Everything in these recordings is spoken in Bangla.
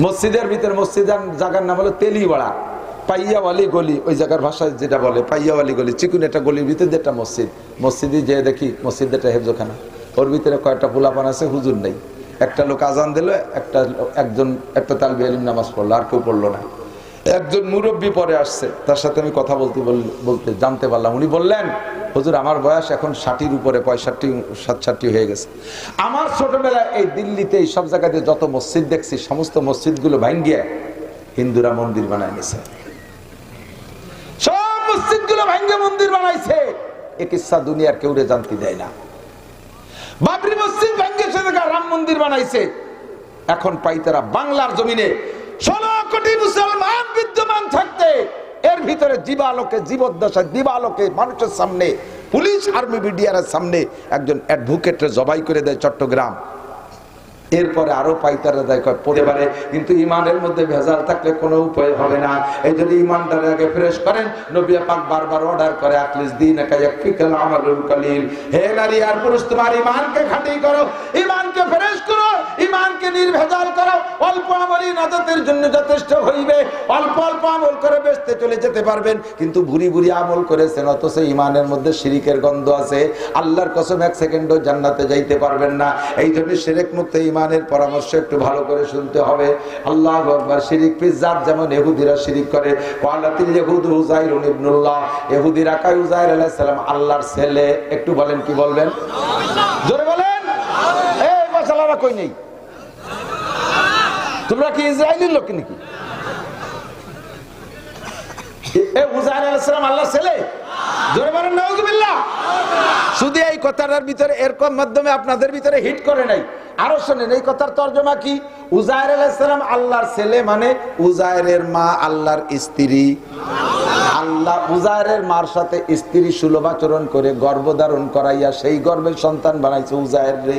মসজিদের ভিতরে মসজিদের জায়গার নাম হলো তেলিওয়াড়া। পাইয়াওয়ালি গলি, ওই জায়গার ভাষায় যেটা বলে, পাইয়াওয়ালি গলি। চিকুন একটা গলির ভিতরে একটা মসজিদ। মসজিদে যেয়ে দেখি মসজিদ একটা হেফজোখানা। ওর ভিতরে কয়েকটা পোলাপান আছে, হুজুর নেই। একটা লোক আজান দিল, একটা একজন একটা তালবি আলিম নামাজ পড়ল, আর কেউ পড়ল না। একজন মুরব্বী পরে আসছে। তার সাথে আমি কথা বলতে বল- বলতে জানতে পারলাম। উনি বললেন হুজুর, আমার বয়স এখন ষাটির উপরে, পঁয়ষট্টি, সাতষট্টি হয়ে গেছে। আমার ছোটবেলায় এই দিল্লিতে এই সব জায়গাতে যত মসজিদ দেখছি, সমস্ত মসজিদগুলো ভাঙ্গিয়ে হিন্দুরা মন্দির বানায় নিছে। সব মসজিদগুলো ভাঙ্গে মন্দির বানাইছে। এ কিসা দুনিয়ার কেউরে জানতে দেয় না। বাবরি মসজিদ ভাঙ্গে সে রাম মন্দির বানাইছে। এখন পাই তারা বাংলার জমিনে ষোলো কোটি মুসলমান বিদ্যমান থাকতে এর ভিতরে জীবালোকে, জীবদ্দশায় দিবালোকে মানুষের সামনে, পুলিশ, আর্মি বিডিআর সামনে একজন অ্যাডভোকেটরে জবাই করে দেয় চট্টগ্রাম। এরপরে আরও পাইতারা দেয় পারে, কিন্তু ইমানের মধ্যে ভেজাল থাকলে কোনো উপায় হবে না। এই যদি ইমানটারে আগে ফ্রেশ করেন নবী পাক বারবার অর্ডার করে আকলিস দিন একা ইয়াকফিকাল আমালুল কলিল। হে নারী আর পুরুষ, তোমার ইমানকে খাঁটি করো। ইমানকে ফ্রেশ করো। নির্ভেজাল করো অল্প আমলই নাজাতের জন্য যথেষ্ট হইবে। অল্প অল্প আমল করে বেসতে চলে যেতে পারবেন কিন্তু ভুরি ভুরি আমল করেছেন অথচ ইমানের মধ্যে শিরিকের গন্ধ আছে। আল্লাহর কসম এক সেকেন্ডও জান্নাতে যাইতে পারবেন না। এই জন্য শিরিক মুক্ত ইমানের পরামর্শ একটু ভালো করে শুনতে হবে। আল্লাহ আকবার শিরিক পিজাত যেমন এহুদিরা শিরিক করে। ওয়ালাতিল ইহুদ উজাইর ইবনুল্লাহ। এহুদিরা কাই উজাইর আলাইহিস সালাম আল্লাহর ছেলে। একটু বলেন কি বলবেন? জোরে বলেন। এই মশালারা কই নেই? তোমরা কি ইসরায়েলের লোক নাকি? ছেলে? শুধু এই কথাটার ভিতরে এরকম মাধ্যমে আপনাদের ভিতরে হিট করে নাই। আরও শোনেন, এই কথার তর্জমা কি? উজায়ের আলাইসালাম আল্লাহর ছেলে মানে উজায়ের মা আল্লাহর স্ত্রী। আল্লাহ উজায়ের মার সাথে স্ত্রী করে গর্ভধারণ করাইয়া সেই সন্তান বানাইছে উজায়ের রে।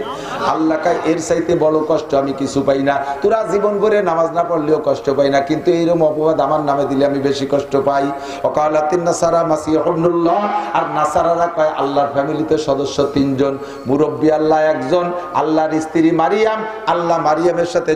আল্লাহ এর বড় কষ্ট আমি কিছু পাই না। তোরা জীবন ভরে নামাজ না পড়লেও কষ্ট পাই না, কিন্তু এইরকম অপবাদ আমার নামে দিলে আমি বেশি কষ্ট পাই। অকালাতিন মাসি ইবনুল্লাহ, আর নাসারারা কয়, আল্লাহর ফ্যামিলিতে সদস্য তিনজন, মুরব্বী আল্লাহ একজন, আল্লাহর স্ত্রী মারিয়াম, আল্লাহ মারিয়ামের সাথে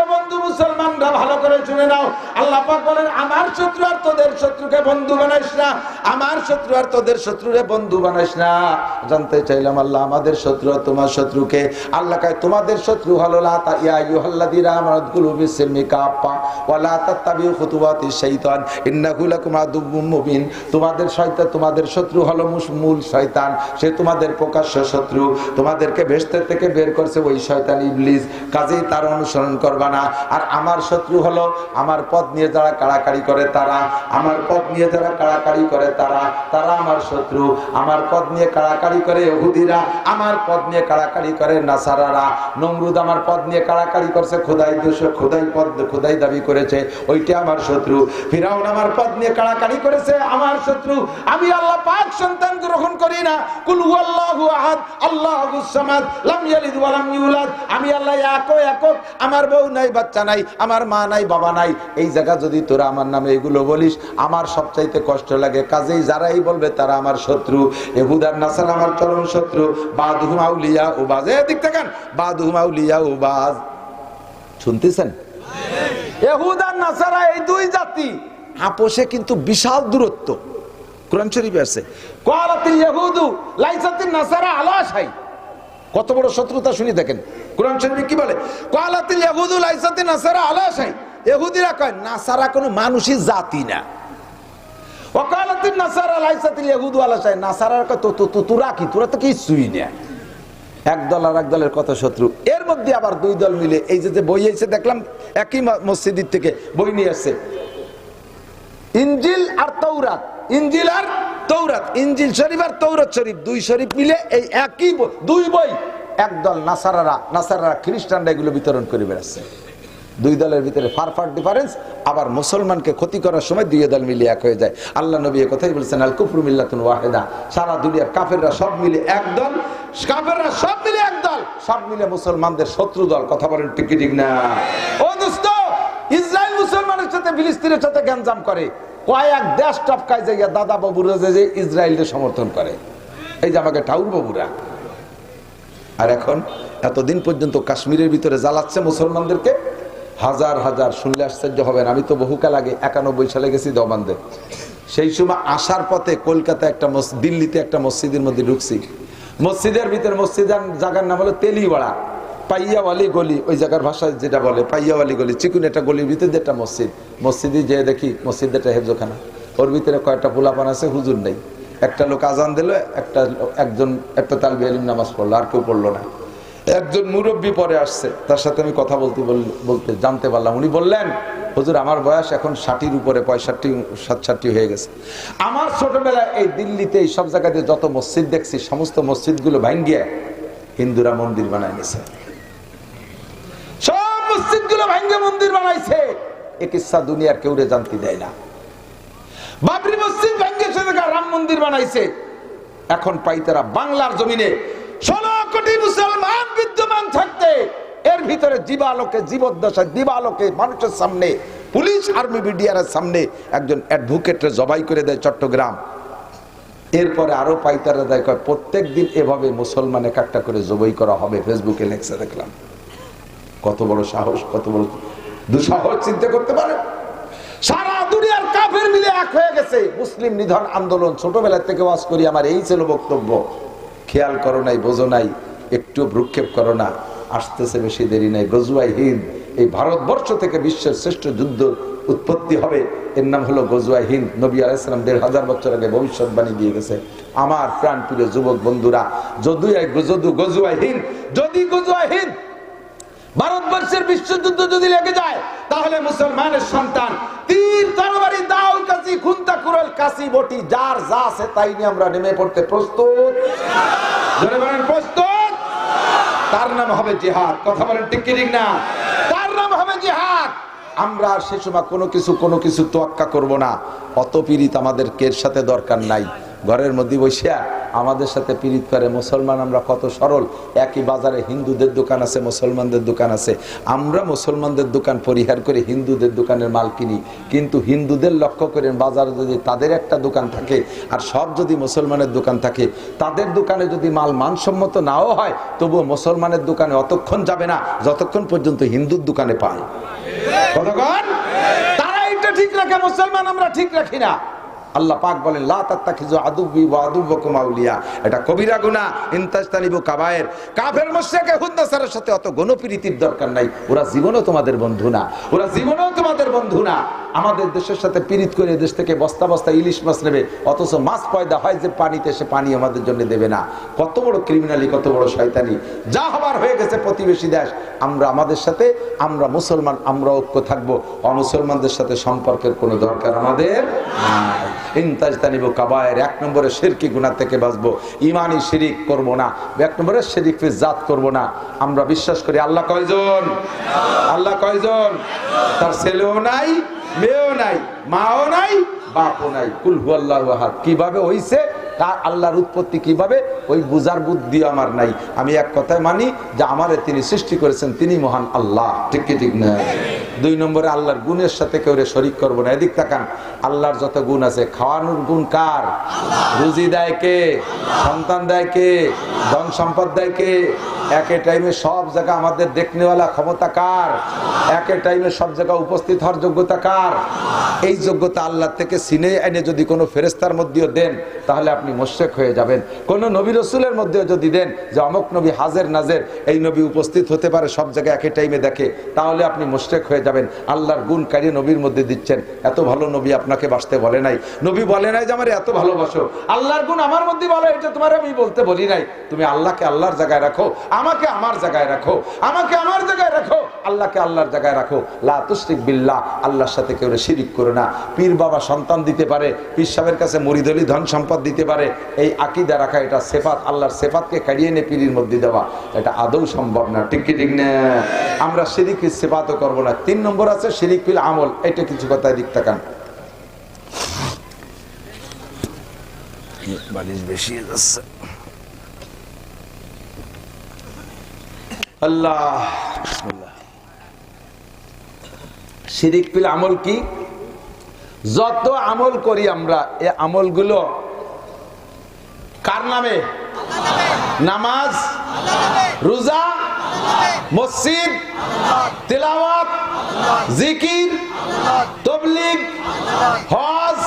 বন্ধু মুসলমানরা, ভালো করে শুনে নাও। আল্লাহ বলেন, আমার শত্রু আর তোদের শত্রুকে বন্ধু বানাইস না। আমার শত্রু আর তোদের শত্রুরে বন্ধু বানাইস না। জানতে চাইলাম, আল্লাহ, আমাদের শত্রু আর তোমার শত্রুকে? আল্লাহ তোমাদের শত্রু হলো তোমাদের শয়তান শত্রু হলো সে তোমাদের প্রকাশ্য শত্রু। তোমাদেরকে ভেস্তের থেকে বের করছে ওই শয়তান ইবলিস। কাজেই তার অনুসরণ করবা। না। আর আমার শত্রু হলো আমার পথ নিয়ে যারা কাড়াকাড়ি করে তারা। আমার পথ নিয়ে যারা কাড়াকাড়ি করে তারা। তারা আমার শত্রু। আমার পথ নিয়ে কাড়াকাড়ি করে ইহুদিরা। আমার পথ নিয়ে কাড়াকাড়ি করে নাসারারা। নমরুদ আমার পথ নিয়ে কাড়াকাড়ি করছে, খোদাই দোষ, খোদাই পদ খোদাই দাবি করেছে। ওইটা আমার শত্রু। ফিরাউন আমার পদ নিয়ে কাড়াকাড়ি করেছে, আমার শত্রু। আমি আল্লাহ পাক সন্তান গ্রহণ করি না। কুল হুয়াল্লাহু আহাদ আল্লাহুস সামাদ, লাম ইয়ালিদ ওয়া লাম ইউলাদ। আমি আল্লাহ এক একক। আমার বউ নাই, বাচ্চা নাই, আমার মা নাই, বাবা নাই, এই জায়গা যদি তোরা আমার নামে এগুলো বলিস, আমার সবচাইতে কষ্ট লাগে। কাজেই যারাই বলবে তারা আমার শত্রু। এহুদার নাসার আমার চরম শত্রু। বাদহুম আউলিয়া ও বাজ। এদিক থাকেন বাদহুম ও বাজ। শুনতেছেন? এহুদার নাসারা এই দুই জাতি আপোষে কিন্তু বিশাল দূরত্ব। কোরআন শরীফে আছে কোয়ালাতিল ইহুদু লাইসাতিন নাসারা আলা শাই। কত বড় শত্রুতা শুনি দেখেন। কোরআন শরীফে কি বলে? কোয়ালাতিল ইহুদু লাইসাতিন নাসারা আলা শাই ইহুদিরা কয়, নাসারা কোনো মানুষই জাতি না। ওকালাতিন নাসারা লাইসাতিল ইহুদু আলা শাই নাসারার কয়, তো তো তোরা কি? তোরা তো কিছুই না। এক দল আর এক দলের কত শত্রু। এর মধ্যে আবার দুই দল মিলে এই যে বই এসে দেখলাম, একই ম- মসজিদের থেকে বই নিয়ে আসছে। ইঞ্জিল আর তৌরাত ইঞ্জিল আর তৌরাত ইঞ্জিল শরীফ আর তৌরাত শরীফ দুই শরীফ মিলে এই একই দুই বই। একদল নাসারারা নাসারারা খ্রিস্টানরা এগুলো বিতরণ করে বেড়াচ্ছে। দুই দলের ভিতরে ফার ফার ডিফারেন্স আবার মুসলমানকে ক্ষতি করার সময় দুই দল মিলে এক হয়ে যায়। আল্লাহ নবী কথাই বলছেন, আল কুফরু মিল্লাতুন ওয়াহেদা। সারা দুনিয়ার কাফেররা সব মিলে একদল কাফেররা সব মিলে একদল সব মিলে মুসলমানদের শত্রু দল। কথা বলেন ঠিক ঠিক না? ও দোস্ত, ইসরায়েল মুসলমানের সাথে ফিলিস্তিনের সাথে গ্যাঞ্জাম করে। কয়েক দেশ টপকায় যাইয়া দাদা বাবুরা যে ইসরায়েলকে সমর্থন করে। এই যে আমাকে ঠাউর বাবুরা আর এখন এতদিন পর্যন্ত কাশ্মীরের ভিতরে জ্বালাচ্ছে মুসলমানদেরকে, হাজার হাজার শুনলে আশ্চর্য হবেন। আমি তো বহুকাল আগে একানব্বই সালে গেছি দেওবান্ধে সেই সময় আসার পথে কলকাতা একটা দিল্লিতে একটা মসজিদের মধ্যে ঢুকছি। মসজিদের ভিতরে মসজিদের জায়গার নাম হলো তেলিওয়াড়া, পাইয়াওয়ালি গলি, ওই জায়গার ভাষায় যেটা বলে, পাইয়াওয়ালি গলি, চিকুন একটা গলির ভিতরে একটা মসজিদ। মসজিদে যেয়ে দেখি, মসজিদ একটা হেফজোখানা। ওর ভিতরে কয়েকটা পোলাপান আছে, হুজুর নেই। একটা লোক আজান দিল, একটা একজন একটা তালবি আলিম নামাজ পড়ল, আর কেউ পড়ল না। একজন মুরব্বী পরে আসছে, তার সাথে আমি কথা বলতে বল- বলতে জানতে পারলাম। উনি বললেন, হুজুর, আমার বয়স এখন ষাটির উপরে, পঁয়ষট্টি, সাতষট্টি হয়ে গেছে। আমার ছোটবেলায় এই দিল্লিতে এই সব জায়গাতে যত মসজিদ দেখছি, সমস্ত মসজিদগুলো ভাঙ্গিয়ে হিন্দুরা মন্দির বানায় নিছে। সব মসজিদগুলো ভাঙ্গে মন্দির বানাইছে। এ কিসা দুনিয়ার কেউরে জানতে দেয় না। বাবরি মসজিদ ভেঙ্গে সে রাম মন্দির বানাইছে। এখন পাই তারা বাংলার জমিনে ষোলো কোটি মুসলমান বিদ্যমান থাকতে, এর ভিতরে জীবালোকে, জীবদ্দশায় দিবালোকে মানুষের সামনে, পুলিশ, আর্মি বিডিআর সামনে একজন অ্যাডভোকেটরে জবাই করে দেয় চট্টগ্রাম। এরপরে আরও পাইতারা দেয়, কয় প্রত্যেক দিন এভাবে মুসলমান এক একটা করে জবাই করা হবে। ফেসবুকে লেখছে, দেখলাম। কত বড় সাহস, কত বড় দুঃসাহস, চিন্তা করতে দুনিয়ার কাফের মিলে এক হয়ে গেছে। মুসলিম নিধন আন্দোলন ছোটবেলা থেকে ওয়াজ করি, আমার এই ছিল বক্তব্য। খেয়াল করো নাই, বোঝো নাই, একটু ভ্রুক্ষেপ করো না। আসতেছে বেশি দেরি নাই। গজুয়াই হিন্দ, এই ভারতবর্ষ থেকে বিশ্বের শ্রেষ্ঠ যুদ্ধ উৎপত্তি হবে। এর নাম হলো গজুয়াই হিন্দ। নবী আলাইসালাম দেড় হাজার বছর আগে ভবিষ্যৎবাণী দিয়ে গেছে। আমার প্রাণ প্রিয় যুবক বন্ধুরা যদু যদু গজুয়াই হিন্দ, যদি গজুয়াই হিন্দ ভারতবর্ষের বিশ্বযুদ্ধ যদি লেগে যায়, তাহলে মুসলমানের সন্তান তীর তরবারি দাও খুন্তা কুরাল কাশি বটি, যার যা আছে তাই নিয়ে আমরা নেমে পড়তে প্রস্তুত। প্রস্তুত? তার নাম হবে জিহাদ। কথা বলেন, ঠিক ঠিক না? তার নাম হবে জিহাদ। আমরা আর সে সময় কোনো কিছু কোনো কিছু তোয়াক্কা করব না। অত পীড়িত আমাদের কের সাথে দরকার নাই। ঘরের মধ্যে বসিয়া আমাদের সাথে পীড়িত করে, মুসলমান আমরা কত সরল। একই বাজারে হিন্দুদের দোকান আছে, মুসলমানদের দোকান আছে। আমরা মুসলমানদের দোকান পরিহার করে হিন্দুদের দোকানের মাল কিনি। কিন্তু হিন্দুদের লক্ষ্য করেন, বাজারে যদি তাদের একটা দোকান থাকে আর সব যদি মুসলমানের দোকান থাকে, তাদের দোকানে যদি মাল মানসম্মত নাও হয়, তবুও মুসলমানের দোকানে অতক্ষণ যাবে না, যতক্ষণ পর্যন্ত হিন্দুর দোকানে পায়। কতক্ষণ? তারা এটা ঠিক রাখে, মুসলমান আমরা ঠিক রাখি না। আল্লাহ পাক বলেন এটা কবিরা গুনাহ, ইনতাজতানিবু কাবায়ের। কাফের মুশরিক হুদনাসারের সাথে অত গণপ্রীতির দরকার নাই। ওরা জীবনও তোমাদের বন্ধু না। ওরা জীবনও তোমাদের বন্ধু না। আমাদের দেশের সাথে পীড়িত করে দেশ থেকে বস্তা বস্তা ইলিশ মাছ নেবে, অথচ মাছ পয়দা হয় যে পানিতে সে পানি আমাদের জন্য দেবে না। কত বড় ক্রিমিনালি কত বড় শয়তানি। যা হবার হয়ে গেছে প্রতিবেশী দেশ। আমরা আমাদের সাথে, আমরা মুসলমান, আমরা ঐক্য থাকব। অমুসলমানদের সাথে সম্পর্কের কোনো দরকার আমাদের নাই। ইনতাজতানিব কাবায়ের, এক নম্বরে শিরকি গুনাহ থেকে বাঁচবো। ইমানি শিরিক করব না। এক নম্বরে শিরিক জাত করব না। আমরা বিশ্বাস করি আল্লাহ কয়জন? আল্লাহ কয়জন? তার ছেলেও নাই মেয়েও নাই, মাও নাই, বাপও নাই। কুল হু আল্লাহ আহাদ। কীভাবে হইছে? তা আল্লাহর উৎপত্তি কীভাবে? ওই বুজার বুদ্ধি আমার নাই। আমি এক কথায় মানি যে আমারে তিনি সৃষ্টি করেছেন, তিনি মহান আল্লাহ। ঠিক কি, ঠিক না? দুই নম্বরে আল্লাহর গুণের সাথে কেউ শরিক করব না। এদিক তাকান। আল্লাহর যত গুণ আছে, খাওয়ানোর গুণ কার? রুজি দেয় কে? সন্তান দেয় কে? ধন সম্পদ দেয় কে? একে টাইমে সব জায়গা আমাদের দেখনেওয়ালা ক্ষমতা কার? একে টাইমে সব জায়গা উপস্থিত হওয়ার যোগ্যতা কার? এই যোগ্যতা আল্লাহ থেকে সিনে এনে যদি কোনো ফেরেস্তার মধ্যেও দেন, তাহলে আপনি মোশেক হয়ে যাবেন। কোন নবী রসুলের মধ্যেও যদি দেন, যে অমক নবী হাজের নাজের, এই নবী উপস্থিত হতে পারে সব জায়গায় একই টাইমে দেখে, তাহলে আপনি মোশেক হয়ে যাবেন। আল্লাহর গুণ কারিয়ে নবীর মধ্যে দিচ্ছেন। এত ভালো নবী আপনাকে বাঁচতে বলে নাই। নবী বলে নাই যে আমার এত ভালোবাসো। আল্লাহর গুণ আমার মধ্যে বলো, এটা তোমার আমি বলতে বলি নাই। তুমি আল্লাহকে আল্লাহর জায়গায় রাখো, আমাকে আমার জায়গায় রাখো, আমাকে আমার জায়গায় রাখো। আল্লাহকে আল্লাহর জায়গায় রাখো। লা তুশরিক বিল্লাহ আল্লাহর সাথে কেউ শিরিক করো না। পীর বাবা সন্তান দিতে পারে পীর সাহেবের কাছে মরিদলি ধন সম্পদ দিতে পারে। এই আকিদা রাখা এটা সেফাত আল্লাহর সেফাতকে কাড়িয়ে এনে পীরির মধ্যে দেওয়া এটা আদৌ সম্ভব না। ঠিক কি ঠিক না? আমরা শিরিক সেফাতও করব না। তিন নম্বর আছে শিরিক ফিল আমল এটা কিছু কথা দিক তাকান। বালিশ বেশি যাচ্ছে। আল্লাহ। শিরিক পিল আমল কি? যত আমল করি আমরা, এ আমলগুলো কার নামে? নামাজ, রোজা, মসজিদ, তেলাওয়াত, জিকির, তবলিগ, হজ,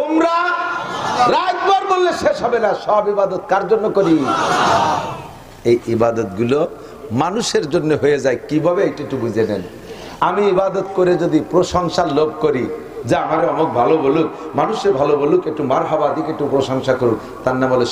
উমরা, রাতভর বললে শেষ হবে না, সব ইবাদত কার জন্য করি? এই ইবাদতগুলো মানুষের জন্য হয়ে যায়। কীভাবে? এটা একটু বুঝে নেন। আমি ইবাদত করে যদি প্রশংসার লোভ করি, যে আমার অমুক ভালো বলুক মানুষের ভালো বলুক, একটু মার হাবা দিকে একটু প্রশংসা করুক, তার নাম হলো